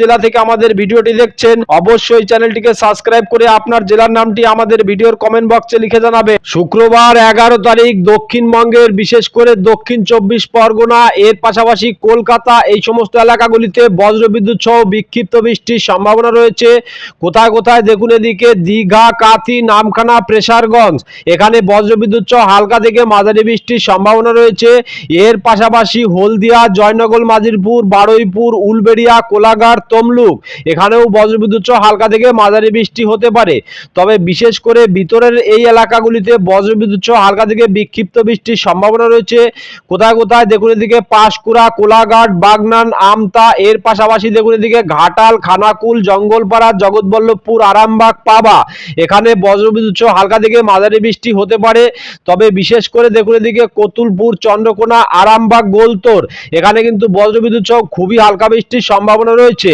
জেলা থেকে আমাদের ভিডিওটি দেখছেন, অবশ্যই চ্যানেলটিকে সাবস্ক্রাইব করে আপনার জেলার নামটি আমাদের ভিডিওর কমেন্ট বক্সে লিখে জানাবে। শুক্রবার এগারো তারিখ দক্ষিণবঙ্গের, বিশেষ করে দক্ষিণ চব্বিশ পরগনা, এর পাশাপাশি কলকাতা, এই সমস্ত এলাকাগুলিতে বজ্রবিদ্যুৎ সহ বিক্ষিপ্ত বৃষ্টির সম্ভাবনা রয়েছে। কোথায় কোথায় দেখুন এদিকে, দীঘা, কাথি, নামখানা, প্রেসারগঞ্জ, এখানে বজ্রবিদ্যুৎ সহ হালকা থেকে মাঝারি বৃষ্টির সম্ভাবনা রয়েছে। এর পাশাপাশি হলদিয়া, জয়নগর, মাজিরপুর, বারুইপুর, উলবেড়িয়া, কোলাঘাট তমলুক। এখানেও বজ্রবিদ্যুৎ সহ হালকা থেকে মাঝারি বৃষ্টি হতে পারে। তবে বিশেষ করে ভিতরের এই এলাকাগুলিতে বজ্রবিদ্যুৎ সহ হালকা থেকে বিক্ষিপ্ত বৃষ্টির সম্ভাবনা রয়েছে। কোথায় কোথায় দেখুন এদিকে পাঁশকুড়া, কোলাঘাট, বাগনান, আমতা, এর পাশাপাশি দেখুন এদিকে ঘাটাল, খানাকুল, জঙ্গলপাড়া, জগৎবল্লভপুর, আরামবাগ, পাবা। এখানে বজ্রবিদ্যুৎ সহ হালকা থেকে মাঝারি বৃষ্টি হতে পারে। তবে বিশেষ করে দেখুন এদিকে কতুলপুর, চন্দ্রকোনা, আরামবাগ, গোলতোর। এখানে কিন্তু বজ্রবিদ্যুৎ সহ খুবই হালকা বৃষ্টির সম্ভাবনা রয়েছে।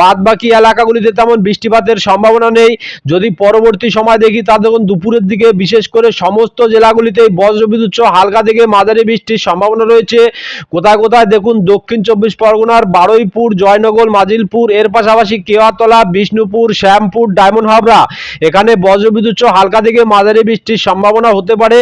বাদ বাকি এলাকাগুলিতে তেমন বৃষ্টিপাতের সম্ভাবনা নেই। যদি পরবর্তী সময় দেখি, তা দেখুন দুপুরের দিকে বিশেষ করে সমস্ত জেলাগুলিতেই বজ্রবিদ্যুৎ সহ হালকা থেকে মাঝারি বৃষ্টির সম্ভাবনা রয়েছে। কোথায় কোথায় দেখুন, দক্ষিণ চব্বিশ পরগনার বারুইপুর, জয়নগর, মাজিলপুর, এর পাশাপাশি কেওয়াতলা, বিষ্ণুপুর, শ্যামপুর, ডায়মন্ড হাবড়া। এখানে বজ্রবিদ্যুৎ সহ হালকা থেকে মাঝারি বৃষ্টির সম্ভাবনা হতে পারে।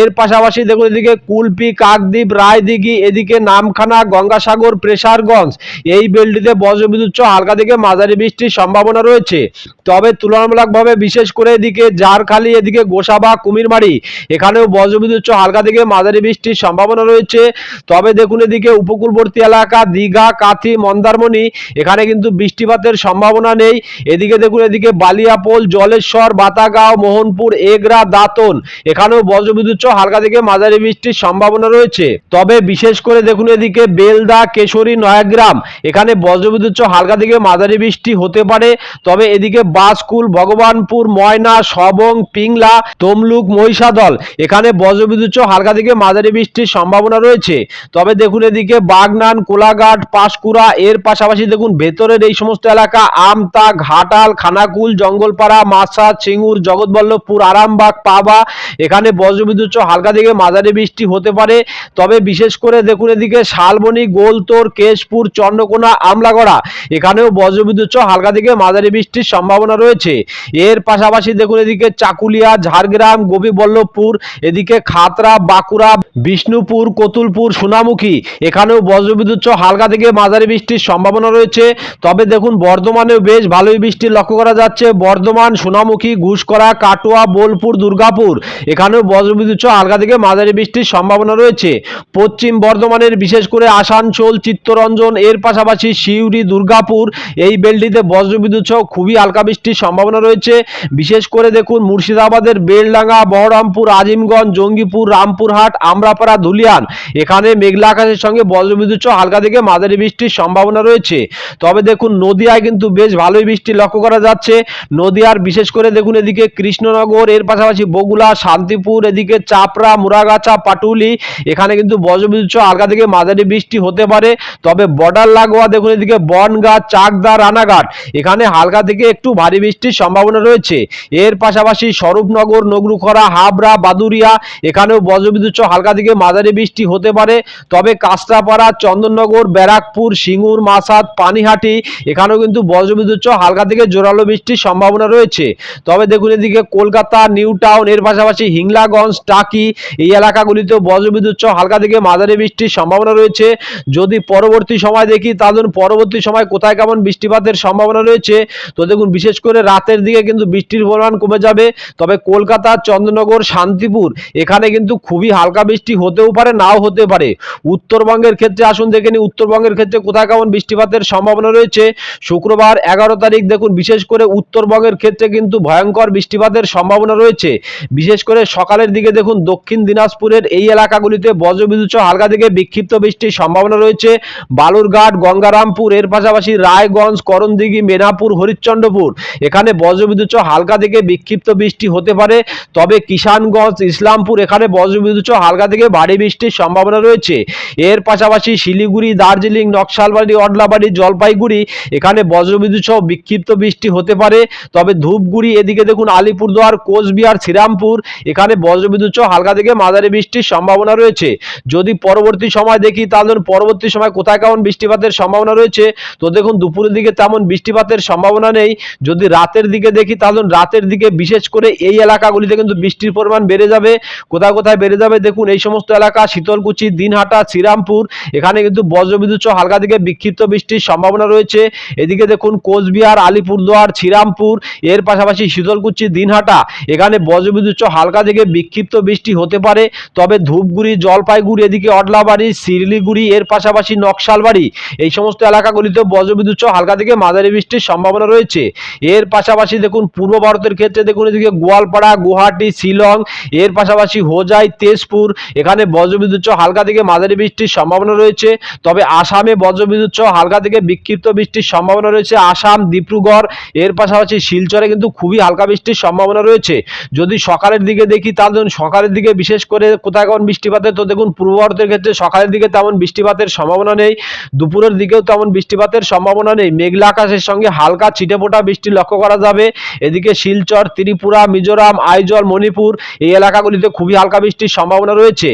এর পাশাপাশি দেখুন এদিকে কুলপি, কাকদ্বীপ, রায়দিঘি, এদিকে নামখানা, গঙ্গাসাগর, প্রেসারগঞ্জ। এই বেলটিতে বজ্রবিদ্যুৎ সহ হালকা থেকে মাঝারি বৃষ্টির সম্ভাবনা রয়েছে। তবে তুলনামূলকভাবে বিশেষ করে এদিকে জারখালি এদিকে গোসাবা কুমিরমারি, এখানেও বজ্রবিদ্যুৎ সহ হালকা থেকে মাঝারি বৃষ্টির সম্ভাবনা রয়েছে। তবে দেখুন এদিকে উপকূলবর্তী এলাকা, দীঘা, কাথি, মন্দারমণি, এখানে কিন্তু বৃষ্টিপাতের সম্ভাবনা নেই। এদিকে দেখুন এদিকে বালিয়াপোল, জলেশ্বর, বাতাগাঁও, মোহনপুর, এগরা, দাঁতন, এখানেও বজ্রবিদ্যুৎ হালকা থেকে মাঝারি বৃষ্টির সম্ভাবনা রয়েছে। তবে বিশেষ করে দেখুন এদিকে বেলদা, কেশরী, নয়াগ্রাম, এখানে বজ্রবিদ্যুৎ সহ হালকা থেকে মাঝারি বৃষ্টি হতে পারে। তবে এদিকে বাসকুল ভগবানপুর, ময়না সবং পিংলা, তমলুক, মহিষাদল, এখানে বজ্রবিদ্যুৎ হালকা থেকে মাঝারি বৃষ্টির সম্ভাবনা রয়েছে। তবে দেখুন এদিকে বাগনান, কোলাঘাট, পাঁশকুড়া, এর পাশাপাশি দেখুন ভেতরের এই সমস্ত এলাকা, আমতা, ঘাটাল, খানাকুল, জঙ্গলপাড়া মাসা চিঙ্গুর জগৎবল্লভপুর, আরামবাগ, পাবা, এখানে বজ্রবিদ্যুৎ হালকা থেকে মাঝারি বৃষ্টি হতে পারে। তবে বিশেষ করে দেখুন এদিকে শালবনি, গোলতোর, কেশপুর, চন্দ্রকোনা, আমলাগড়া এখানেও বজ্রবিদ্যুৎ সহ হালকা থেকে মাঝারি বৃষ্টির সম্ভাবনা রয়েছে। এর পাশাপাশি দেখুন এদিকে চাকুলিয়া, ঝাড়গ্রাম, গোপীবল্লভপুর, এদিকে খাতরা, বাঁকুড়া, বিষ্ণুপুর, কতুলপুর, সোনামুখী। এখানেও বজ্রবিদ্যুৎ সহ হালকা থেকে মাঝারি বৃষ্টির সম্ভাবনা রয়েছে। তবে দেখুন, বর্ধমানেও বেশ ভালোই বৃষ্টি লক্ষ্য করা যাচ্ছে। বর্ধমান, সোনামুখী, ঘুষকরা, কাটোয়া, বোলপুর, দুর্গাপুর। এখানেও বজ্রবিদ্যুৎ সহ হালকা থেকে মাঝারি বৃষ্টির সম্ভাবনা রয়েছে। পশ্চিম বর্ধমানের বিশেষ করে আসানসোল, চিত্তরঞ্জন, এর পাশাপাশি সিউড়ি দুর্গাপুর। এই বেলটিতে বজ্রবিদ্যুৎ সহ খুবই হালকা বৃষ্টির সম্ভাবনা রয়েছে। বিশেষ করে দেখুন, মুর্শিদাবাদের বেলডাঙ্গা, বহরমপুর, আজিমগঞ্জ, জঙ্গিপুর, রামপুরহাট, আমরাপাড়া, ধুলিয়ান। এখানে মেঘলা আকাশের সঙ্গে বজ্রবিদ্যুৎ সহ হালকা থেকে মাঝারি বৃষ্টির সম্ভাবনা রয়েছে। তবে দেখুন, নদিয়ায় কিন্তু বেশ ভালোই বৃষ্টি লক্ষ্য করা যাচ্ছে। নদিয়ার বিশেষ করে দেখুন, এদিকে কৃষ্ণনগর, এর পাশাপাশি বগুলা শান্তিপুর, এদিকে চাপড়া, মুরাগাছা, পাটুলি। এখানে কিন্তু বজ্রবিদ্যুৎ সহ হালকা থেকে মাঝারি বৃষ্টি হতে পারে। তবে বর্ডার লাগোয়া দেখুন, এদিকে বনগাঁ চাকদা, রানাঘাট। এখানে হালকা থেকে একটু ভারী বৃষ্টির সম্ভাবনা রয়েছে। এর পাশাপাশি স্বরূপনগর, নগরুখরা, হাবড়া বাদুরিয়া এখানেও বজ্রবিদ্যুৎ হালকা থেকে মাঝারি বৃষ্টি হতে পারে। তবে কাস্তাপাড়া চন্দননগর, ব্যারাকপুর, সিঙ্গুর মাসাদ পানিহাটি, এখানেও কিন্তু বজ্রবিদ্যুৎ হালকা থেকে জোরালো বৃষ্টির সম্ভাবনা রয়েছে। তবে দেখুন এদিকে কলকাতা, নিউ টাউন, এর পাশাপাশি হিংলাগঞ্জ, টাকি, এই এলাকাগুলিতেও বজ্রবিদ্যুৎ হালকা থেকে মাঝারি বৃষ্টির সম্ভাবনা রয়েছে। যদি পরবর্তী সময় দেখি তাদের পরবর্তী সময় কোথায় কেমন বৃষ্টিপাতের সম্ভাবনা রয়েছে, তো দেখুন, বিশেষ করে রাতের দিকে কিন্তু বৃষ্টির পরিমাণ কমে যাবে। তবে কলকাতা, চন্দ্রনগর, শান্তিপুর, এখানে কিন্তু খুবই হালকা বৃষ্টি হতেও পারে, নাও হতে পারে। উত্তরবঙ্গের ক্ষেত্রে আসুন, দেখে নিই, উত্তরবঙ্গের ক্ষেত্রে কোথায় কেমন বৃষ্টিপাতের সম্ভাবনা রয়েছে। শুক্রবার এগারো তারিখ, দেখুন, বিশেষ করে উত্তরবঙ্গের ক্ষেত্রে কিন্তু ভয়ঙ্কর বৃষ্টিপাতের সম্ভাবনা রয়েছে। বিশেষ করে সকালের দিকে, দেখুন, দক্ষিণ দিনাজপুরের এই এলাকাগুলিতে বজ্রবিদ্যুৎ হালকা থেকে বিক্ষিপ্ত বৃষ্টির সম্ভাবনা রয়েছে। বালুরঘাট, গঙ্গারামপুর, এর পাশাপাশি পাশাপাশি রায়গঞ্জ, করণদিঘি, মেনাপুর, হরিশ্চন্দ্রপুর। এখানে বজ্রবিদ্যুৎ হালকা থেকে বিক্ষিপ্ত বৃষ্টি হতে পারে। তবে কিষানগঞ্জ, ইসলামপুর, এখানে বজ্রবিদ্যুৎ হালকা থেকে ভারী বৃষ্টির সম্ভাবনা রয়েছে। এর পাশাপাশি শিলিগুড়ি, দার্জিলিং, নকশালবাড়ি, অডলাবাড়ি, জলপাইগুড়ি, এখানে বজ্রবিদ্যুৎ সহ বিক্ষিপ্ত বৃষ্টি হতে পারে। তবে ধূপগুড়ি, এদিকে দেখুন আলিপুরদুয়ার, কোচবিহার, শ্রীরামপুর, এখানে বজ্রবিদ্যুৎ সহ হালকা থেকে মাঝারি বৃষ্টির সম্ভাবনা রয়েছে। যদি পরবর্তী সময় দেখি, তাহলে পরবর্তী সময় কোথায় কেমন বৃষ্টিপাতের সম্ভাবনা রয়েছে? তো দেখুন, দুপুরের দিকে তেমন বৃষ্টিপাতের সম্ভাবনা নেই। যদি রাতের দিকে দেখি, তাহলে রাতের দিকে বিশেষ করে এই এলাকাগুলিতে কিন্তু বৃষ্টির পরিমাণ বেড়ে যাবে। কোথায় কোথায় বেড়ে যাবে, দেখুন, এই সমস্ত এলাকা শীতলকুচি, দিনহাটা, শ্রীরামপুর, এখানে কিন্তু বজ্রবিদ্যুৎ সহ হালকা থেকে বিক্ষিপ্ত বৃষ্টির সম্ভাবনা রয়েছে। এদিকে দেখুন, কোচবিহার, আলিপুরদুয়ার, শ্রীরামপুর, এর পাশাপাশি শীতলকুচি, দিনহাটা, এখানে বজ্রবিদ্যুৎ সহ হালকা থেকে বিক্ষিপ্ত বৃষ্টি হতে পারে। তবে ধূপগুড়ি, জলপাইগুড়ি, এদিকে অডলাবাড়ি, শিলিগুড়ি, এর পাশাপাশি নকশালবাড়ি, এই সমস্ত এলাকাগুলিতে বজ্রবিদ্যুৎ সহ হালকা থেকে মাঝারি বৃষ্টির সম্ভাবনা রয়েছে। এর পাশাপাশি দেখুন, পূর্ব ভারতের ক্ষেত্রে দেখুন, এদিকে গোয়ালপাড়া, গুয়াহাটি, শিলং, এর পাশাপাশি হোজাই, তেজপুর, এখানে বজ্রবিদ্যুৎ সহ হালকা থেকে মাঝারি বৃষ্টির সম্ভাবনা রয়েছে। তবে আসামে বজ্রবিদ্যুৎ সহ হালকা থেকে বিক্ষিপ্ত বৃষ্টির সম্ভাবনা রয়েছে। আসাম, ডিব্রুগড়, এর পাশাপাশি শিলচরে কিন্তু খুবই হালকা বৃষ্টির সম্ভাবনা রয়েছে। যদি সকালের দিকে দেখি, তাহলে সকালের দিকে বিশেষ করে কোথায় কোন বৃষ্টিপাতের তো দেখুন, পূর্ব ভারতের ক্ষেত্রে সকালের দিকে তেমন বৃষ্টিপাতের সম্ভাবনা নেই। দুপুরের দিকেও তেমন বৃষ্টিপাতের সম্ভাবনা নেই। মেঘলা আকাশের সঙ্গে হালকা ছিটেফোঁটা বৃষ্টি লক্ষ্য করা যাবে। এদিকে শিলচর, ত্রিপুরা, মিজোরাম, আইজল, মণিপুর এই এলাকাগুলিতে খুবই হালকা বৃষ্টির সম্ভাবনা রয়েছে।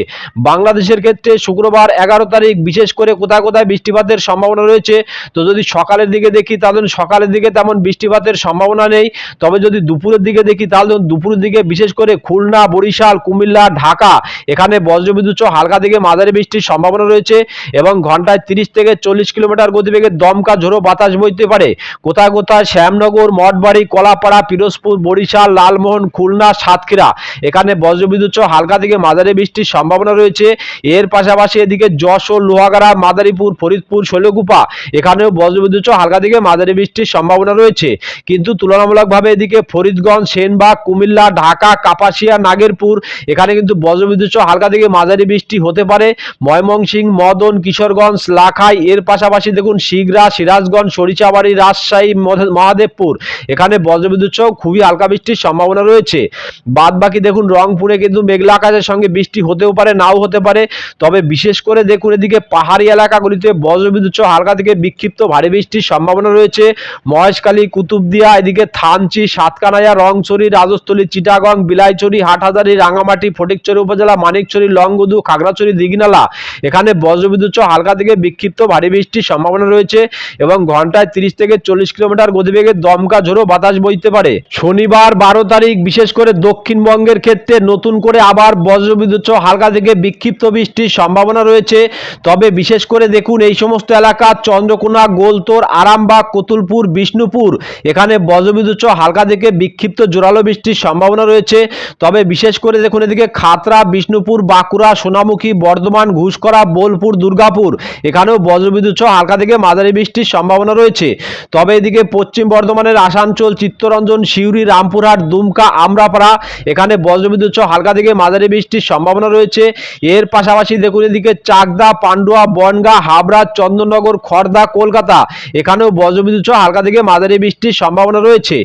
বাংলাদেশের ক্ষেত্রে শুক্রবার এগারো তারিখ বিশেষ করে কোথায় কোথায় বৃষ্টিপাতের সম্ভাবনা রয়েছে। তো যদি সকালের দিকে দেখি তাহলে সকালের দিকে তেমন বৃষ্টিপাতের সম্ভাবনা নেই। তবে যদি দুপুরের দিকে দেখি তাহলে দুপুরের দিকে বিশেষ করে খুলনা, বরিশাল, কুমিল্লা, ঢাকা এখানে বজ্রবিদ্যুৎ হালকা থেকে মাঝারি বৃষ্টির সম্ভাবনা রয়েছে এবং ঘন্টায় তিরিশ থেকে চল্লিশ কিলোমিটার গতিবেগে দমকা ঝোড়ো বাতাস বইতে পারে। কোথায় কোথায় শ্যামনগর, মঠবাড়ি, কলাপাড়া, পিরোজপুর, বরিশাল, লালমোহন, খুলনা, সাতক্ষীরা। এখানে বজ্রবিদ্যুৎ সহ হালকা থেকে মাঝারি বৃষ্টির সম্ভাবনা রয়েছে। এর পাশাপাশি এদিকে যশোর লোহাগাড়া, মাদারীপুর, ফরিদপুর, শৈলকুপা, এখানেও বজ্রবিদ্যুৎ সহ হালকা থেকে মাঝারি বৃষ্টির সম্ভাবনা রয়েছে। কিন্তু তুলনামূলকভাবে এদিকে ফরিদগঞ্জ, সেনবাগ, কুমিল্লা, ঢাকা, কাপাসিয়া, নাগেরপুর, এখানে কিন্তু বজ্রবিদ্যুৎ সহ হালকা থেকে মাঝারি বৃষ্টি হতে পারে। ময়মনসিংহ, মদন, কিশোরগঞ্জ, লাখাই, এর পাশাপাশি দেখুন শিগরা সিরাজগঞ্জ সরিষাবাড়ি রাজশাহী মহাদেবপুর। এখানে বজ্রবিদ্যুৎ সহ খুবই হালকা বৃষ্টির সম্ভাবনা রয়েছে। বাদ বাকি দেখুন, রংপুরে কিন্তু মেঘলা আকাশের সঙ্গে বৃষ্টি হতেও পারে, নাও হতে পারে। তবে বিশেষ করে দেখুন এদিকে পাহাড়ি এলাকাগুলিতে বজ্রবিদ্যুৎ সহ হালকা থেকে বিক্ষিপ্ত ভারী বৃষ্টির সম্ভাবনা রয়েছে। মহেশখালী, কুতুবদিয়া, এদিকে থানচি, সাতকানাইয়া, রংছড়ি, রাজস্থলী, চিটাগং, বিলাইছড়ি, হাটহাজারি, রাঙামাটি, ফটিকছড়ি উপজেলা, মানিকছড়ি, লংগুদু, খাগড়াছড়ি, দিঘিনালা। এখানে বজ্রবিদ্যুৎ সহ হালকা থেকে বিক্ষিপ্ত ভারী বৃষ্টির সম্ভাবনা রয়েছে। এবং ঘন্টায় তিরিশ থেকে চল্লিশ কিলোমিটার গতিবেগে দমকা ঝোড়ো বাতাস বইতে পারে। শনিবার বারো তারিখ, বিশেষ করে দক্ষিণবঙ্গের ক্ষেত্রে নতুন করে আবার বজ্রবিদ্যুৎ হালকা থেকে বিক্ষিপ্ত বৃষ্টির সম্ভাবনা রয়েছে। তবে বিশেষ করে দেখুন, এই সমস্ত এলাকা চন্দ্রকোনা, গোলতোর, আরামবাগ, কতুলপুর, বিষ্ণুপুর, এখানে বজ্রবিদ্যুৎ হালকা থেকে বিক্ষিপ্ত জোরালো বৃষ্টির সম্ভাবনা রয়েছে। তবে বিশেষ করে দেখুন, এদিকে খাতরা, বিষ্ণুপুর, বাঁকুড়া, সোনামুখী, বর্ধমান ঘুষকরা বোলপুর, দুর্গাপুর, এখানেও বজ্রবিদ্যুৎ হালকা থেকে মাঝারি বৃষ্টির সম্ভাবনা রয়েছে। তবে এদিকে পশ্চিম বর্ধমানের আসানসোল, চিত্তরঞ্জন, সিউড়ি, রামপুরহাট, দুমকা, আমরাপাড়া, এখানে বজ্রবিদ্যুৎ সহ হালকা থেকে মাঝারি বৃষ্টির সম্ভাবনা রয়েছে। এর পাশাপাশি দেখুন এদিকে চাকদা, পান্ডুয়া, বনগা, হাবড়া, চন্দননগর খড়দা কলকাতা, এখানেও বজ্রবিদ্যুৎ সহ হালকা থেকে মাঝারি বৃষ্টির সম্ভাবনা রয়েছে।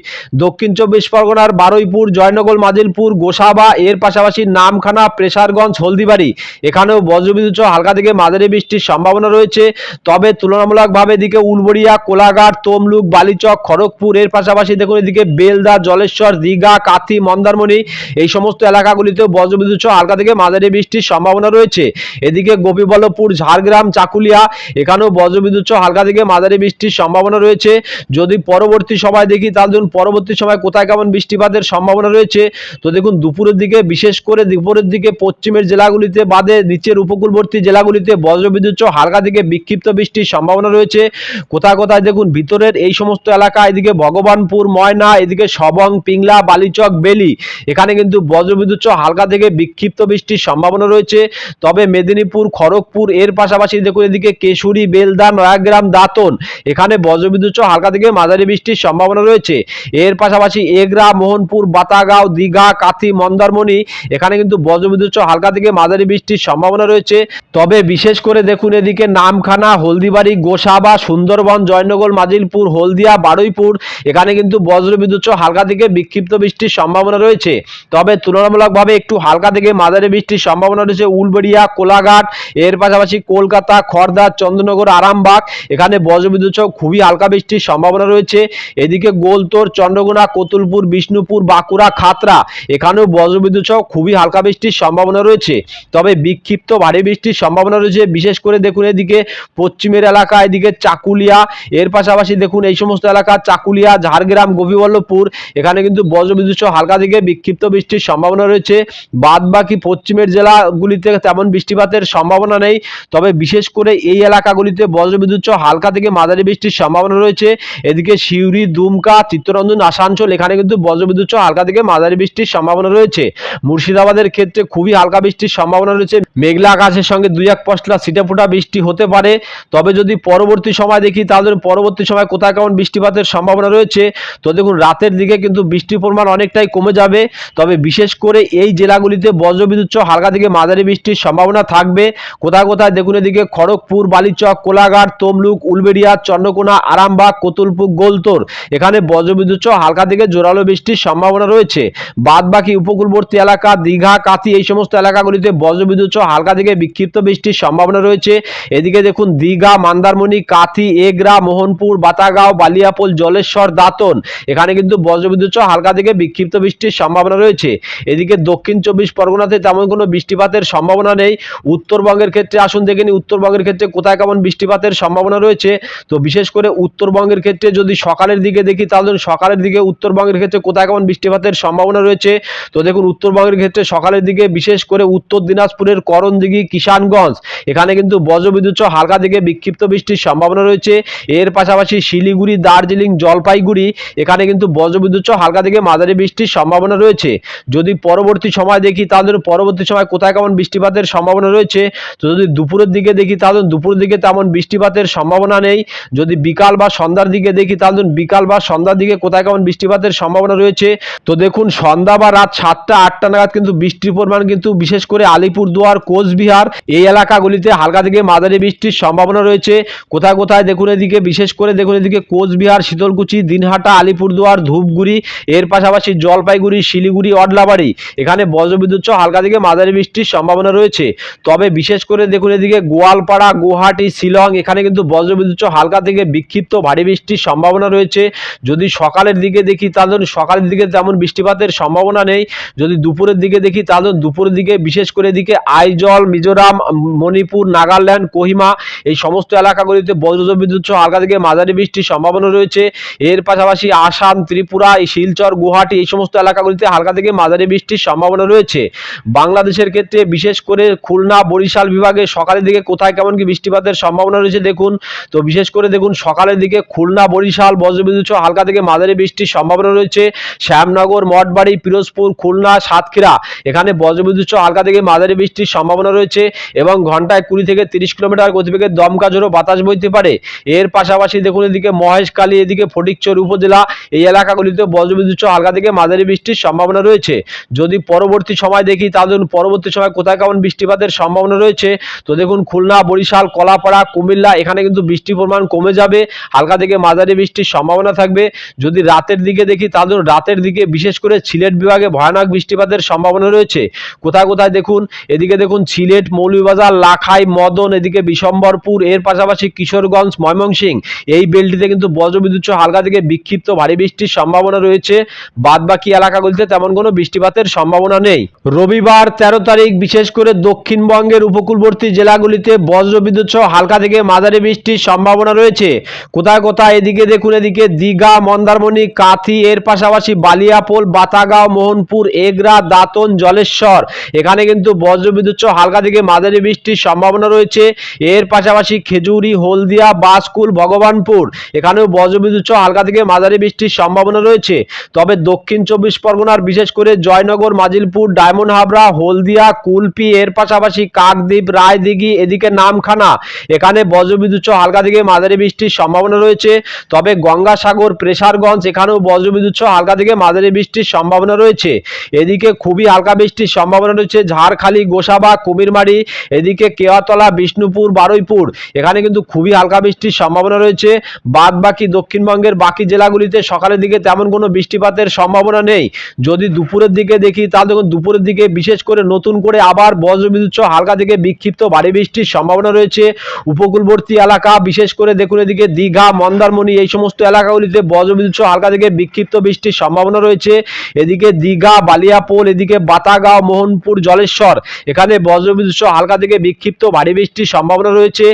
দক্ষিণ চব্বিশ পরগনার বারুইপুর, জয়নগর, মাজিলপুর, গোসাবা, এর পাশাপাশি নামখানা, প্রেসারগঞ্জ, হলদিবাড়ি, এখানেও বজ্রবিদ্যুৎ সহ হালকা থেকে মাঝারি বৃষ্টির সম্ভাবনা রয়েছে। তবে তুলনামূলকভাবে এদিকে উলবড়িয়া, কোলাঘাট, তমলুক, বালিচক, খড়গপুর, এর পাশাপাশি দেখুন এদিকে বেলদা, জলেশ্বর, দীঘা, কাথি, মন্দারমণি, এই সমস্ত এলাকাগুলিতেও বজ্রবিদ্যুৎ সহ হালকা থেকে মাঝারি বৃষ্টির সম্ভাবনা রয়েছে। এদিকে গোপীবল্লভপুর, ঝাড়গ্রাম, চাকুলিয়া, এখানেও বজ্রবিদ্যুৎ সহ হালকা থেকে মাঝারি বৃষ্টির সম্ভাবনা রয়েছে। যদি পরবর্তী সময় দেখি, তাহলে ধরুন পরবর্তী সময় কোথায় কেমন বৃষ্টিপাতের সম্ভাবনা রয়েছে। তো দেখুন দুপুরের দিকে, বিশেষ করে দুপুরের দিকে পশ্চিমের জেলাগুলিতে বাদে নিচের উপকূলবর্তী জেলাগুলিতে বজ্রবিদ্যুৎ সহ হালকা থেকে বিক্ষিপ্ত বৃষ্টির সম্ভাবনা রয়েছে। কোথায় কোথায় দেখুন, ভিতরের এই সমস্ত এলাকা, এদিকে ভগবানপুর, ময়না, এদিকে সবং, পিংলা, বালিচক, বেলি। এখানে কিন্তু বজ্রবিদ্যুৎ হালকা থেকে বিক্ষিপ্ত বৃষ্টির সম্ভাবনা রয়েছে। তবে মেদিনীপুর, খড়গপুর, এর পাশাপাশি দেখুন, এদিকে কেশুরি, বেলদা, নয়াগ্রাম, দাতন। এখানে বজ্রবিদ্যুৎ হালকা থেকে মাঝারি বৃষ্টির সম্ভাবনা রয়েছে। এর পাশাপাশি এগরা, মোহনপুর, বাতাগাঁও, দীঘা, কাথি, মন্দারমণি, এখানে কিন্তু বজ্রবিদ্যুৎ হালকা থেকে মাঝারি বৃষ্টির সম্ভাবনা রয়েছে। তবে বিশেষ করে দেখুন, এদিকে নামখানা, হলদিবাড়ি, গোসাবা সুন্দরবন, জয়নগর, মাজিলপুর, হলদিয়া, বারুইপুর, এখানে কিন্তু বজ্রবিদ্যুৎ সহ হালকা থেকে বিক্ষিপ্ত বৃষ্টির সম্ভাবনা রয়েছে। তবে তুলনামূলকভাবে একটু হালকা থেকে মাঝারি বৃষ্টির সম্ভাবনা রয়েছে উলবেড়িয়া, কোলাঘাট, এর পাশাপাশি কলকাতা খড়দা চন্দ্রনগর, আরামবাগ। এখানে বজ্রবিদ্যুৎ সহ খুবই হালকা বৃষ্টির সম্ভাবনা রয়েছে। এদিকে গোলতোর, চন্দ্রকোনা, কতুলপুর, বিষ্ণুপুর, বাঁকুড়া খাতরা এখানেও বজ্রবিদ্যুৎ সহ খুবই হালকা বৃষ্টির সম্ভাবনা রয়েছে। তবে বিক্ষিপ্ত ভারী বৃষ্টির সম্ভাবনা রয়েছে। বিশেষ করে দেখুন এদিকে পশ্চিমের এলাকা, এদিকে চাকুলিয়া। এর পাশাপাশি দেখুন এই সমস্ত এলাকা, চাকুলিয়া, ঝাড়গ্রাম, গোপীবল্লভপুর। এখানে কিন্তু বজ্রবিদ্যুৎ হালকা থেকে বিক্ষিপ্ত বৃষ্টির সম্ভাবনা রয়েছে। বাদ বাকি পশ্চিমের জেলাগুলিতে তেমন বৃষ্টিপাতের সম্ভাবনা নেই। তবে বিশেষ করে এই এলাকাগুলিতে বজ্রবিদ্যুৎ হালকা থেকে মাঝারি বৃষ্টির সম্ভাবনা রয়েছে। এদিকে সিউড়ি, দুমকা, চিত্তরঞ্জন, আসানসোল, এখানে কিন্তু বজ্রবিদ্যুৎ হালকা থেকে মাঝারি বৃষ্টির সম্ভাবনা রয়েছে। মুর্শিদাবাদের ক্ষেত্রে খুবই হালকা বৃষ্টির সম্ভাবনা রয়েছে। মেঘলা আকাশের সঙ্গে দুই এক পশলা ছিটে ফোটা বৃষ্টি হতে পারে। তবে যদি পরবর্তী সময় দেখি, তাহলে পরবর্তী সময় কোথায় কেমন বৃষ্টিপাতের সম্ভাবনা রয়েছে? তো দেখুন, রাতের দিকে কিন্তু বৃষ্টির পরিমাণ অনেকটাই কমে যাবে। তবে বিশেষ করে এই জেলাগুলিতে বজ্রবিদ্যুৎ হালকা থেকে মাঝারি বৃষ্টির সম্ভাবনা থাকবে। কোথায় কোথায়? দেখুন এদিকে খড়গপুর, বালিচক, কোলাঘাট, তমলুক, উলবেড়িয়া, চন্দ্রকোনা, আরামবাগ, কতুলপুর, গোলতোর। এখানে বজ্রবিদ্যুৎ হালকা থেকে জোরালো বৃষ্টির সম্ভাবনা রয়েছে। বাদ বাকি উপকূলবর্তী এলাকা, দীঘা কাতি এই সমস্ত এলাকাগুলিতে বজ্রবিদ্যুৎ হালকা থেকে বিক্ষিপ্ত বৃষ্টির সম্ভাবনা রয়েছে। এদিকে দেখুন, দীঘা, মান্দারমণি কাথি এগরা, মোহনপুর, বাতাগাঁও, বালিয়াপোল, জলেশ্বর, দাতন। এখানে কিন্তু বজ্রবিদ্যুৎ সহ হালকা থেকে বিক্ষিপ্ত বৃষ্টির সম্ভাবনা রয়েছে। এদিকে দক্ষিণ চব্বিশ পরগনাতে তেমন কোনো বৃষ্টিপাতের সম্ভাবনা নেই। উত্তরবঙ্গের ক্ষেত্রে আসুন দেখে নিই, উত্তরবঙ্গের ক্ষেত্রে কোথায় কেমন বৃষ্টিপাতের সম্ভাবনা রয়েছে। তো বিশেষ করে উত্তরবঙ্গের ক্ষেত্রে যদি সকালের দিকে দেখি, তাহলে সকালের দিকে উত্তরবঙ্গের ক্ষেত্রে কোথায় কেমন বৃষ্টিপাতের সম্ভাবনা রয়েছে। তো দেখুন, উত্তরবঙ্গের ক্ষেত্রে সকালের দিকে বিশেষ করে উত্তর দিনাজপুরের করণদিঘি, কিষানগঞ্জ, এখানে কিন্তু বজ্রবিদ্যুৎ হালকা থেকে বিক্ষিপ্ত বৃষ্টির সম্ভাবনা রয়েছে। এর পাশাপাশি শিলিগুড়ি, দার্জিলিং, জলপাইগুড়ি, এখানে কিন্তু বজ্রবিদ্যুৎ সহ হালকা থেকে মাঝারি বৃষ্টির সম্ভাবনা রয়েছে। যদি পরবর্তী সময় দেখি, তাহলে পরবর্তী সময় কোথায় কেমন বৃষ্টিপাতের সম্ভাবনা রয়েছে? তো যদি দুপুরের দিকে দেখি, তাহলে দুপুরের দিকে তেমন বৃষ্টিপাতের সম্ভাবনা নেই। যদি বিকাল বা সন্ধ্যার দিকে দেখি, তাহলে বিকাল বা সন্ধ্যার দিকে কোথায় কেমন বৃষ্টিপাতের সম্ভাবনা রয়েছে? তো দেখুন, সন্ধ্যা বা রাত সাতটা, আটটা নাগাদ কিন্তু বৃষ্টির পরিমাণ কিন্তু বিশেষ করে আলিপুরদুয়ার, কোচবিহার এই এলাকাগুলিতে হালকা থেকে মাঝারি বৃষ্টির সম্ভাবনা রয়েছে। কোথায় কোথায়? দেখুন এদিকে, বিশেষ করে দেখুন এদিকে কোচবিহার, শীতলকুচি, দিনহাটা, আলিপুরদুয়ার, ধূপগুড়ি, এর পাশাপাশি জলপাইগুড়ি, শিলিগুড়ি, অডলাবাড়ি। এখানে বজ্রবিদ্যুৎ সহ হালকা থেকে মাঝারি বৃষ্টির সম্ভাবনা রয়েছে। তবে বিশেষ করে দেখুন এদিকে গোয়ালপাড়া, গুয়াহাটি, শিলং, এখানে কিন্তু বজ্রবিদ্যুৎ সহ হালকা থেকে বিক্ষিপ্ত ভারী বৃষ্টির সম্ভাবনা রয়েছে। যদি সকালের দিকে দেখি, তাহলে সকালের দিকে তেমন বৃষ্টিপাতের সম্ভাবনা নেই। যদি দুপুরের দিকে দেখি, তাহলে দুপুরের দিকে বিশেষ করে এদিকে আইজল, মিজোরাম, মণিপুর, নাগাল্যান্ড, কোহিমা, এই সমস্ত এলাকাগুলিতে বজ্রবিদ্যুৎ সহ হালকা থেকে মাঝারি বৃষ্টির সম্ভাবনা রয়েছে। এর পাশাপাশি আসাম, ত্রিপুরা, শিলচর, গুয়াহাটি এই সমস্ত এলাকাগুলিতে হালকা থেকে মাঝারি বৃষ্টির সম্ভাবনা রয়েছে। বাংলাদেশের ক্ষেত্রে বিশেষ করে খুলনা, বরিশাল বিভাগে সকালের দিকে কোথায় কেমন কি বৃষ্টিপাতের সম্ভাবনা রয়েছে দেখুন। তো বিশেষ করে দেখুন সকালের দিকে খুলনা, বরিশাল বজ্রবিদ্যুৎ সহ হালকা থেকে মাঝারি বৃষ্টির সম্ভাবনা রয়েছে। শ্যামনগর, মঠবাড়ি, পিরোজপুর, খুলনা, সাতক্ষীরা এখানে বজ্রবিদ্যুৎ সহ হালকা থেকে মাঝারি বৃষ্টির সম্ভাবনা রয়েছে এবং ঘন্টায় কুড়ি থেকে তিরিশ কিলোমিটার গতিবেগে দমকা ঝোড়ো বাতাস বইতে পারে। এর পাশাপাশি দেখুন এদিকে মহেশখালী এদিকে ফটিকচর উপজেলা, এই এলাকাগুলিতে বজ্রবিদ্যুৎ হালকা থেকে মাঝারি বৃষ্টির সম্ভাবনা রয়েছে। যদি পরবর্তী সময় দেখি দেখুন পরবর্তী সময় কোথায় কেমন বৃষ্টিপাতের সম্ভাবনা রয়েছে। তো দেখুন খুলনা, বরিশাল, কলাপাড়া, কুমিল্লা, এখানে কিন্তু বৃষ্টির পরিমাণ কমে যাবে। হালকা থেকে মাঝারি বৃষ্টির সম্ভাবনা থাকবে। যদি রাতের দিকে দেখি দেখুন রাতের দিকে বিশেষ করে সিলেট বিভাগে ভয়ানক বৃষ্টিপাতের সম্ভাবনা রয়েছে। কোথায় কোথায় দেখুন, এদিকে দেখুন সিলেট, মৌলভীবাজার, লাখাই, মদন, এদিকে বিশম্বরপুর, এর পাশাপাশি কিশোরগঞ্জ ময়মনসিংহ। এই বেলটিতে কিন্তু বজ্রবিদ্যুৎ সহ হালকা থেকে বিক্ষিপ্ত ভারী বৃষ্টির সম্ভাবনা রয়েছে। বাদ বাকি এলাকাগুলিতে তেমন কোনো বৃষ্টিপাতের সম্ভাবনা নেই। রবিবার তেরো তারিখ, বিশেষ করে দক্ষিণবঙ্গের উপকূলবর্তী জেলাগুলিতে বজ্রবিদ্যুৎ সহ হালকা থেকে মাঝারি বৃষ্টির সম্ভাবনা রয়েছে। কোথায় কোথায় এদিকে দেখুন এদিকে দীঘা, মন্দারমণি, কাথি, এর পাশাপাশি বালিয়াপোল, বাতাগাঁও, মোহনপুর, এগরা, দাঁতন, জলেশ্বর। এখানে কিন্তু বজ্রবিদ্যুৎ সহ হালকা থেকে মাঝারি বৃষ্টির সম্ভাবনা রয়েছে। এর পাশাপাশি খেজুরি, হলদিয়া বাসকুল ভগবানপুর। এখানেও বজ্রবিদ্যুৎ সহ হালকা থেকে মাঝারি বৃষ্টির সম্ভাবনা রয়েছে। তবে দক্ষিণ চব্বিশ পরগনার বিশেষ করে জয়নগর, মাজিলপুর, ডায়মন্ড হাবড়া, হলদিয়া, কুলপি, এর পাশাপাশি কাকদ্বীপ, রায়দিঘি, এদিকে নামখানা। এখানে বজ্রবিদ্যুৎ সহ হালকা থেকে মাঝারি বৃষ্টির সম্ভাবনা রয়েছে। তবে গঙ্গাসাগর, প্রেসারগঞ্জ, এখানেও বজ্রবিদ্যুৎ সহ হালকা থেকে মাঝারি বৃষ্টির সম্ভাবনা রয়েছে। এদিকে খুবই হালকা বৃষ্টির সম্ভাবনা রয়েছে ঝাড়খালি, গোসাবা, কুমিরমারি। এদিকে কেওয়াতলা, বিষ্ণুপুর, বারুইপুর। এখানে কিন্তু খুবই হালকা হালকা বৃষ্টির সম্ভাবনা রয়েছে। বাদ বাকি দক্ষিণবঙ্গের বাকি জেলাগুলিতে সকালের দিকে তেমন কোনো বৃষ্টিপাতের সম্ভাবনা নেই। যদি দুপুরের দিকে দেখি, তাহলে দেখুন দুপুরের দিকে বিশেষ করে নতুন করে আবার বজ্রবিদ্যুৎ সহ হালকা থেকে বিক্ষিপ্ত ভারী বৃষ্টির সম্ভাবনা রয়েছে। উপকূলবর্তী এলাকা, বিশেষ করে দেখুন এদিকে দীঘা, মন্দারমণি, এই সমস্ত এলাকাগুলিতে বজ্রবিদ্যুৎ সহ হালকা থেকে বিক্ষিপ্ত বৃষ্টির সম্ভাবনা রয়েছে। এদিকে দীঘা, বালিয়াপোল, এদিকে বাতাগাঁও, মোহনপুর, জলেশ্বর, এখানে বজ্রবিদ্যুৎ সহ হালকা থেকে বিক্ষিপ্ত ভারী বৃষ্টির সম্ভাবনা রয়েছে।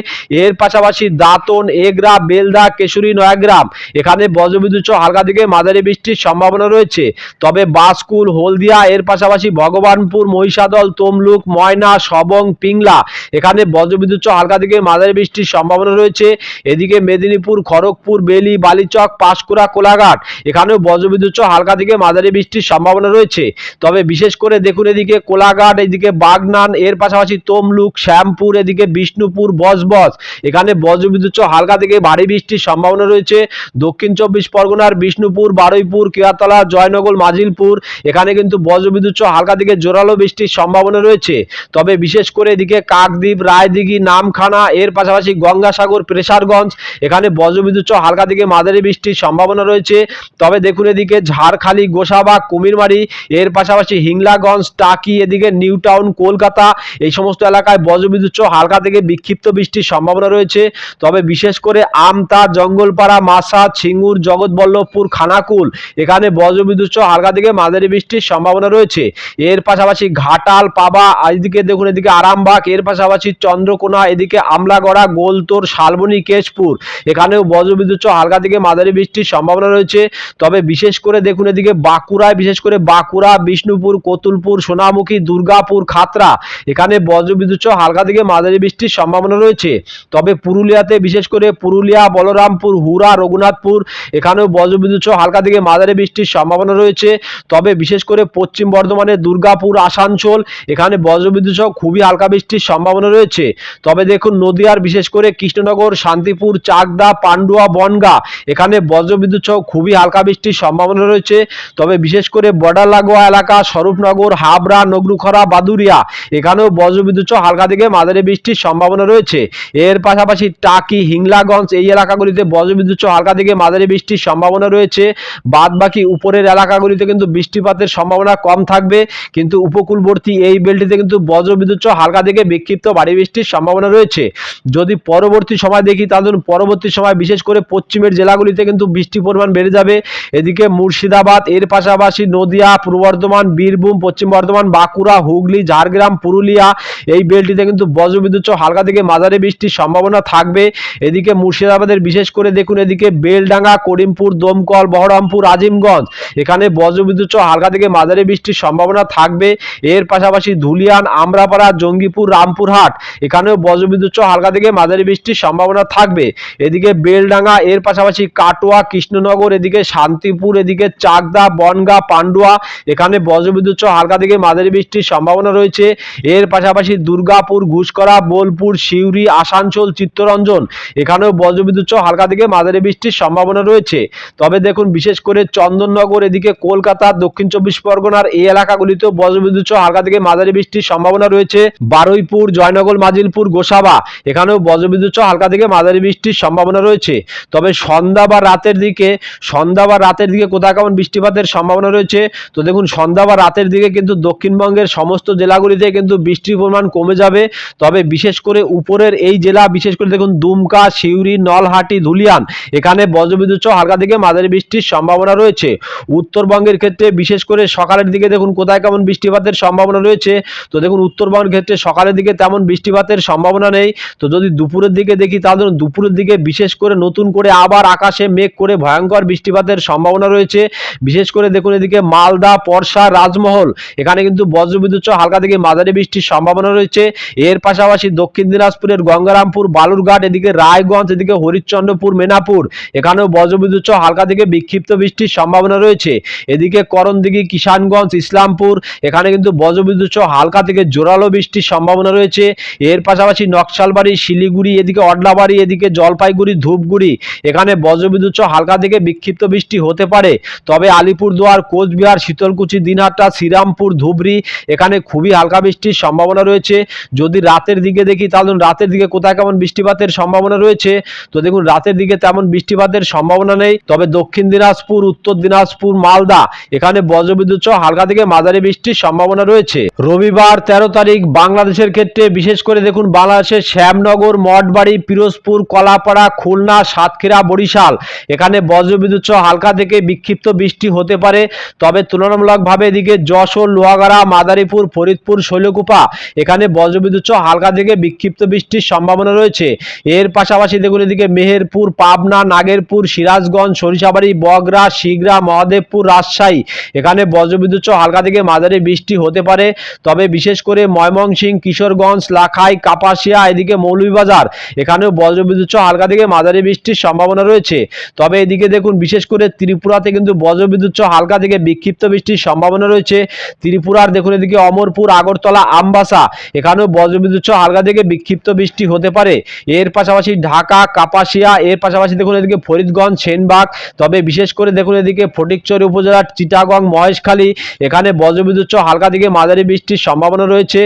এর পাশাপাশি দাঁতন এগরা, বেলদা, কেশরী নয়াগ্রাম এখানে বজ্রবিদ্যুৎ হালকা থেকে মাঝারি বৃষ্টির সম্ভাবনা রয়েছে। তবে বাসকুল, হলদিয়া, এর পাশাপাশি ভগবানপুর, মহিষাদল, তমলুক, ময়না, সবং, পিংলা। এখানে বজ্রবিদ্যুৎ হালকা থেকে মাঝারি বৃষ্টির সম্ভাবনা রয়েছে। এদিকে মেদিনীপুর, খড়গপুর, বেলি, বালিচক, পাঁশকুড়া, কোলাঘাট। এখানেও বজ্রবিদ্যুৎ হালকা থেকে মাঝারি বৃষ্টির সম্ভাবনা রয়েছে। তবে বিশেষ করে দেখুন এদিকে কোলাঘাট, এদিকে বাগনান, এর পাশাপাশি তমলুক, শ্যামপুর, এদিকে বিষ্ণুপুর, বজবজ। এখানে বজ্রবিদ্যুৎ সহ হালকা থেকে ভারী বৃষ্টির সম্ভাবনা রয়েছে। দক্ষিণ চব্বিশ পরগনার বিষ্ণুপুর, বারুইপুর কেয়াতলা জয়নগর, মাজিলপুর, এখানে কিন্তু বজ্রবিদ্যুৎ হালকা থেকে জোরালো বৃষ্টির সম্ভাবনা রয়েছে। তবে বিশেষ করে এদিকে কাকদ্বীপ, রায়দিঘি, নামখানা, এর পাশাপাশি গঙ্গাসাগর, প্রেসারগঞ্জ, এখানে বজ্রবিদ্যুৎ হালকা থেকে মাঝারি বৃষ্টির সম্ভাবনা রয়েছে। তবে দেখুন এদিকে ঝাড়খালি, গোসাবা, কুমিরমারি, এর পাশাপাশি হিংলাগঞ্জ, টাকি, এদিকে নিউ টাউন, কলকাতা, এই সমস্ত এলাকায় বজ্রবিদ্যুৎ হালকা থেকে বিক্ষিপ্ত বৃষ্টির সম্ভাবনা রয়েছে। তবে বিশেষ করে আমতা, জঙ্গলপাড়া মাসা ছিঙ্গুর, জগৎবল্লভপুর, খানাকুল, এখানে বজ্রবিদ্যুৎ সহ হালকা থেকে মাঝারি বৃষ্টির সম্ভাবনা রয়েছে। এর পাশাপাশি ঘাটাল, পাবা এদিকে দেখুন, এদিকে আরামবাগ, এর পাশাপাশি চন্দ্রকোনা, এদিকে আমলাগড়া, গোলতোর, শালবনী, কেশপুর। এখানেও বজ্রবিদ্যুৎ সহ হালকা থেকে মাঝারি বৃষ্টির সম্ভাবনা রয়েছে। তবে বিশেষ করে দেখুন, এদিকে বাঁকুড়ায়, বিশেষ করে বাঁকুড়া, বিষ্ণুপুর, কতুলপুর, সোনামুখী, দুর্গাপুর খাতরা এখানে বজ্রবিদ্যুৎ সহ হালকা থেকে মাঝারি বৃষ্টির সম্ভাবনা রয়েছে। তবে পুরুলিয়াতে বিশেষ করে পুরুলিয়া, বলরামপুর হুরা রঘুনাথপুর, এখানেও বজ্রবিদ্যুৎ সহ হালকা থেকে মাঝারি বৃষ্টির সম্ভাবনা রয়েছে। তবে বিশেষ করে পশ্চিম বর্ধমানের দুর্গাপুর, আসানসোল, এখানে বজ্রবিদ্যুৎ সহ খুবই হালকা বৃষ্টির সম্ভাবনা রয়েছে। তবে দেখুন, নদিয়ার বিশেষ করে কৃষ্ণনগর, শান্তিপুর, চাকদা, পান্ডুয়া, বনগা, এখানে বজ্রবিদ্যুৎ সহ খুবই হালকা বৃষ্টির সম্ভাবনা রয়েছে। তবে বিশেষ করে বর্ডার লাগোয়া এলাকা, স্বরূপনগর, হাবড়া, নগরুখরা, বাদুরিয়া, এখানেও বজ্রবিদ্যুৎ সহ হালকা থেকে মাঝারি বৃষ্টির সম্ভাবনা রয়েছে। এর পাশাপাশি টাকি হিংলাগঞ্জ এই এলাকাগুলিতে বজ্রবিদ্যুৎ সহ হালকা থেকে মাঝারি বৃষ্টির সম্ভাবনা রয়েছে। বাদ বাকি উপরের এলাকাগুলিতে কিন্তু বৃষ্টিপাতের সম্ভাবনা কম থাকবে। কিন্তু উপকূলবর্তী এই বেল্টিতে কিন্তু বজ্রবিদ্যুৎ সহ হালকা থেকে বিক্ষিপ্ত ভারী বৃষ্টির সম্ভাবনা রয়েছে। যদি পরবর্তী সময় দেখি ধরুন পরবর্তী সময় বিশেষ করে পশ্চিমের জেলাগুলিতে কিন্তু বৃষ্টির পরিমাণ বেড়ে যাবে। এদিকে মুর্শিদাবাদ, এর পাশাপাশি নদিয়া, পূর্ব বর্ধমান, বীরভূম, পশ্চিম বর্ধমান, বাঁকুড়া, হুগলি, ঝাড়গ্রাম, পুরুলিয়া এই বেলটিতে কিন্তু বজ্রবিদ্যুৎ সহ হালকা থেকে মাঝারি বৃষ্টির সম্ভাবনা থাকবে। এদিকে মুর্শিদাবাদের বিশেষ করে দেখুন, এদিকে বেলডাঙ্গা, করিমপুর, দমকল, বহরমপুর, আজিমগঞ্জ। এখানে বজ্রবিদ্যুৎ সহ হালকা থেকে মাঝারি বৃষ্টির সম্ভাবনা থাকবে। এর পাশাপাশি ধুলিয়ান, আমরাপাড়া, জঙ্গিপুর, রামপুরহাট, এখানেও বজ্রবিদ্যুৎ সহ হালকা থেকে মাঝারি বৃষ্টির সম্ভাবনা থাকবে। এদিকে বেলডাঙ্গা, এর পাশাপাশি কাটোয়া, কৃষ্ণনগর, এদিকে শান্তিপুর, এদিকে চাকদা, বনগা, পান্ডুয়া, এখানে বজ্রবিদ্যুৎ সহ হালকা থেকে মাঝারি বৃষ্টির সম্ভাবনা রয়েছে। এর পাশাপাশি দুর্গাপুর, ঘুষকরা, বোলপুর, সিউড়ি, আসানসোল, চিত্তরঞ্জন এখানেও বজ্রবিদ্যুৎ সহ হালকা থেকে মাঝারি বৃষ্টির সম্ভাবনা রয়েছে। তবে দেখুন, বিশেষ করে চন্দননগর, এদিকে কলকাতা, দক্ষিণ চব্বিশ পরগনার এই এলাকাগুলিতেও বজ্রবিদ্যুৎ সহ হালকা থেকে মাঝারি বৃষ্টির সম্ভাবনা রয়েছে। বারুইপুর, জয়নগর, মাজিলপুর, গোসাবা, এখানেও বজ্রবিদ্যুৎ সহ হালকা থেকে মাঝারি বৃষ্টির সম্ভাবনা রয়েছে। তবে সন্ধ্যা বা রাতের দিকে, সন্ধ্যা বা রাতের দিকে কোথায় কেমন বৃষ্টিপাতের সম্ভাবনা রয়েছে? তো দেখুন, সন্ধ্যা বা রাতের দিকে কিন্তু দক্ষিণবঙ্গের সমস্ত জেলাগুলিতে কিন্তু বৃষ্টির পরিমাণ কমে যাবে। তবে বিশেষ করে উপরের এই জেলা, বিশেষ করে দেখুন দুমকা, সিউড়ি, নলহাটি, ধুলিয়ান। এখানে বজ্রবিদ্যুৎ সহ হালকা থেকে মাঝারি বৃষ্টির সম্ভাবনা রয়েছে। উত্তরবঙ্গের ক্ষেত্রে বিশেষ করে সকালের দিকে দেখুন কোথায় কেমন বৃষ্টিপাতের সম্ভাবনা রয়েছে। তো দেখুন উত্তরবঙ্গের ক্ষেত্রে সকালের দিকে তেমন বৃষ্টিপাতের সম্ভাবনা নেই। তো যদি দুপুরের দিকে দেখি তাহলে দুপুরের দিকে বিশেষ করে নতুন করে আবার আকাশে মেঘ করে ভয়ঙ্কর বৃষ্টিপাতের সম্ভাবনা রয়েছে। বিশেষ করে দেখুন এদিকে মালদা পরশা রাজমহল, এখানে কিন্তু বজ্রবিদ্যুৎ সহ হালকা থেকে মাঝারি বৃষ্টির সম্ভাবনা রয়েছে। এর পাশাপাশি দক্ষিণ দিনাজপুরের গঙ্গারামপুর, বালুরঘাট, এদিকে রায়গঞ্জ, এদিকে হরিশ্চন্দ্রপুর, মেনাপুর। এখানেও বজ্রবিদ্যুৎ হালকা থেকে বিক্ষিপ্ত বৃষ্টির সম্ভাবনা রয়েছে। এদিকে করণদিঘি, কিষানগঞ্জ, ইসলামপুর, এখানে কিন্তু বজ্রবিদ্যুৎ হালকা থেকে জোরালো বৃষ্টির সম্ভাবনা রয়েছে। এর পাশাপাশি নকশালবাড়ি, শিলিগুড়ি, এদিকে অডলাবাড়ি, এদিকে জলপাইগুড়ি, ধূপগুড়ি, এখানে বজ্রবিদ্যুৎ হালকা থেকে বিক্ষিপ্ত বৃষ্টি হতে পারে। তবে আলিপুরদুয়ার, কোচবিহার, শীতলকুচি দিনহাটা শ্রীরামপুর, ধুবড়ি, এখানে খুবই হালকা বৃষ্টির সম্ভাবনা রয়েছে। যদি রাতের দিকে দেখি, তাহলে রাতের দিকে কোথায় কেমন বৃষ্টিপাতের সম্ভাবনা সম্ভাবনা রয়েছে। তো দেখুন, রাতের দিকে তেমন বৃষ্টিপাতের সম্ভাবনা নেই। তবে দক্ষিণ দিনাজপুর, উত্তর দিনাজপুর, মালদা, এখানে বজ্রবিদ্যুৎ সহ হালকা থেকে মাঝারি বৃষ্টির সম্ভাবনা রয়েছে। রবিবার তেরো তারিখ বাংলাদেশের ক্ষেত্রে, বিশেষ করে দেখুন, বাংলাদেশের শ্যামনগর, মঠবাড়ি, পিরোজপুর, কলাপাড়া, খুলনা, সাতক্ষীরা, বরিশাল, এখানে বজ্রবিদ্যুৎ সহ হালকা থেকে বিক্ষিপ্ত বৃষ্টি হতে পারে। তবে তুলনামূলকভাবে এদিকে যশোর, লোহাগাড়া, মাদারীপুর, ফরিদপুর, শৈলকুপা, এখানে বজ্রবিদ্যুৎ সহ হালকা থেকে বিক্ষিপ্ত বৃষ্টির সম্ভাবনা রয়েছে। এর পাশাপাশি দেখুন এদিকে মেহেরপুর, পাবনা, নাগেরপুর, সিরাজগঞ্জ, সরিষাবাড়ি বগরা শিগরা মহাদেবপুর, রাজশাহী। এখানে বজ্রবিদ্যুৎ হালকা থেকে মাঝারি বৃষ্টি হতে পারে। তবে বিশেষ করে ময়মনসিংহ, কিশোরগঞ্জ, লাখাই, কাপাসিয়া, এদিকে মৌলভীবাজার। এখানেও বজ্রবিদ্যুৎ হালকা থেকে মাঝারি বৃষ্টির সম্ভাবনা রয়েছে। তবে এদিকে দেখুন বিশেষ করে ত্রিপুরাতে কিন্তু বজ্রবিদ্যুৎ হালকা থেকে বিক্ষিপ্ত বৃষ্টির সম্ভাবনা রয়েছে। ত্রিপুরার দেখুন এদিকে অমরপুর, আগরতলা, আমবাসা। এখানেও বজ্রবিদ্যুৎ হালকা থেকে বিক্ষিপ্ত বৃষ্টি হতে পারে। এর পাশাপাশি ঢাকা, কাপাসিয়া, এর পাশাপাশি দেখুন এদিকে ফরিদগঞ্জ, সেনবাগ, তবে বিশেষ করে দেখুন এদিকে ফটিকচুরি উপজেলার চিটাগং, মহেশখালী, এখানে বজ্রবিদ্যুৎ হালকা থেকে মাঝারি বৃষ্টির সম্ভাবনা রয়েছে।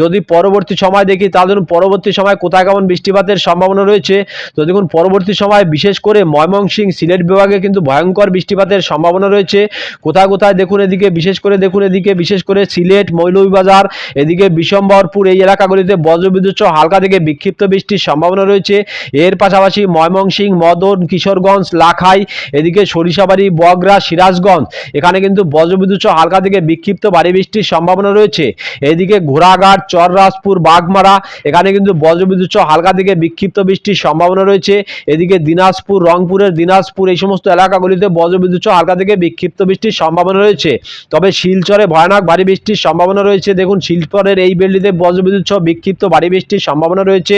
যদি পরবর্তী সময় দেখি দেখুন পরবর্তী সময় কোথায় কেমন বৃষ্টিপাতের সম্ভাবনা রয়েছে? তো দেখুন পরবর্তী সময় বিশেষ করে ময়মনসিং সিলেট বিভাগে কিন্তু ভয়ঙ্কর বৃষ্টিপাতের সম্ভাবনা রয়েছে। কোথায় কোথায় দেখুন এদিকে, বিশেষ করে দেখুন এদিকে, বিশেষ করে সিলেট, মৌলভীবাজার, এদিকে বিশম্বরপুর এই এলাকাগুলিতে বজ্রবিদ্যুৎ হালকা থেকে বিক্ষিপ্ত বৃষ্টির সম্ভাবনা রয়েছে। এর পাশাপাশি ময়মনসিংহ, মদন, কিশোরগঞ্জ, লাখাই, এদিকে সরিষাবাড়ি, বগরা, সিরাজগঞ্জ। এখানে কিন্তু বজ্রবিদ্যুৎ হালকা থেকে বিক্ষিপ্ত ভারী বৃষ্টির সম্ভাবনা রয়েছে। এদিকে ঘোড়াঘাট, চররাজপুর, বাগমারা, এখানে কিন্তু বজ্রবিদ্যুৎ হালকা থেকে বিক্ষিপ্ত বৃষ্টির সম্ভাবনা রয়েছে। এদিকে দিনাজপুর, রংপুরের দিনাজপুর, এই সমস্ত এলাকাগুলিতে বজ্রবিদ্যুৎ হালকা থেকে বিক্ষিপ্ত বৃষ্টির সম্ভাবনা রয়েছে। তবে শিলচরে ভয়ানক ভারী বৃষ্টির সম্ভাবনা রয়েছে। দেখুন, শিলচরের এই বেল্টিতে বজ্রবিদ্যুৎ বিক্ষিপ্ত ভারী বৃষ্টির সম্ভাবনা রয়েছে।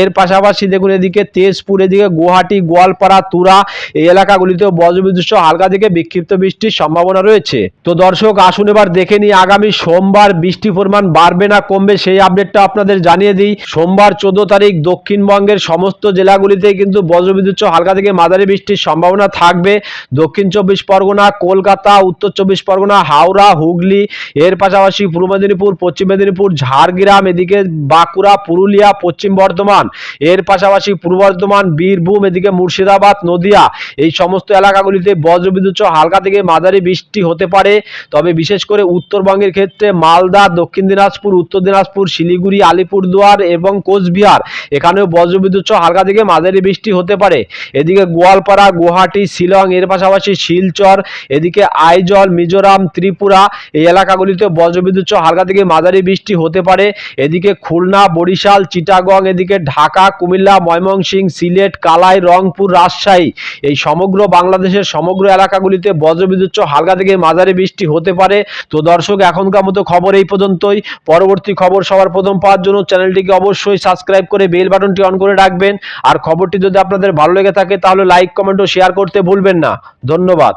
এর পাশাপাশি দেখুন এদিকে, তেজপুর এদিকে, গুয়াহাটি, গোয়ালপাড়া, তুরা এই এলাকাগুলিতেও বজ্রবিদ্যুৎ হালকা থেকে বিক্ষিপ্ত বৃষ্টির সম্ভাবনা রয়েছে। তো দর্শক, আসুন এবার দেখে নিই আগামী সোমবার বৃষ্টির পরিমাণ বাড়বে না কমবে সেই আপডেটটা আপনাদের জানিয়ে দিই। সোমবার চোদ্দ তারিখ দক্ষিণবঙ্গের সমস্ত জেলাগুলিতে কিন্তু বজ্রবিদ্যুৎ হালকা থেকে মাঝারি বৃষ্টির সম্ভাবনা থাকবে। দক্ষিণ চব্বিশ পরগনা, কলকাতা, উত্তর চব্বিশ পরগনা, হাওড়া, হুগলি, এর পাশাপাশি পূর্ব মেদিনীপুর, পশ্চিম মেদিনীপুর, ঝাড়গ্রাম, এদিকে বাঁকুড়া, পুরুলিয়া, পশ্চিম বর্ধমান। এর পাশাপাশি পূর্ব বর্ধমান, বীরভূম, এদিকে মুর্শিদাবাদ, নদিয়া, এই সমস্ত এলাকাগুলিতে বজ্রবিদ্যুৎ হালকা থেকে মাঝারি বৃষ্টি হতে পারে। তবে বিশেষ করে উত্তরবঙ্গের ক্ষেত্রে মালদা, দক্ষিণ দিনাজপুর, উত্তর দিনাজপুর, শিলিগুড়ি, আলিপুরদুয়ার এবং কোচবিহার, এখানেও বজ্রবিদ্যুৎ হালকা থেকে মাঝারি বৃষ্টি হতে পারে। এদিকে গোয়ালপাড়া, গুয়াহাটি, শিলং, এর পাশাপাশি শিলচর, এদিকে আইজল, মিজোরাম, ত্রিপুরা, এই এলাকাগুলিতে বজ্রবিদ্যুৎ হালকা থেকে মাঝারি বৃষ্টি হতে পারে। এদিকে খুলনা, বরিশাল, চিটাগং, এদিকে ঢাকা, কুমিল্লা ময়মনসিংহ, সিলেট, কালাই, রংপুর, রাজশাহী। এই সমগ্র বাংলাদেশের সমগ্র এলাকাগুলিতে বজ্রবিদ্যুৎ হালকা থেকে মাঝারি বৃষ্টি হতে পারে। তো দর্শক, এখনকার মতো খবর এই পর্যন্তই। পরবর্তী খবর সবার প্রথম পাওয়ার জন্য চ্যানেলটিকে অবশ্যই সাবস্ক্রাইব করে বেল বাটনটি অন করে রাখবেন। আর খবরটি যদি আপনাদের ভালো লেগে থাকে, তাহলে লাইক, কমেন্ট ও শেয়ার করতে ভুলবেন না। ধন্যবাদ।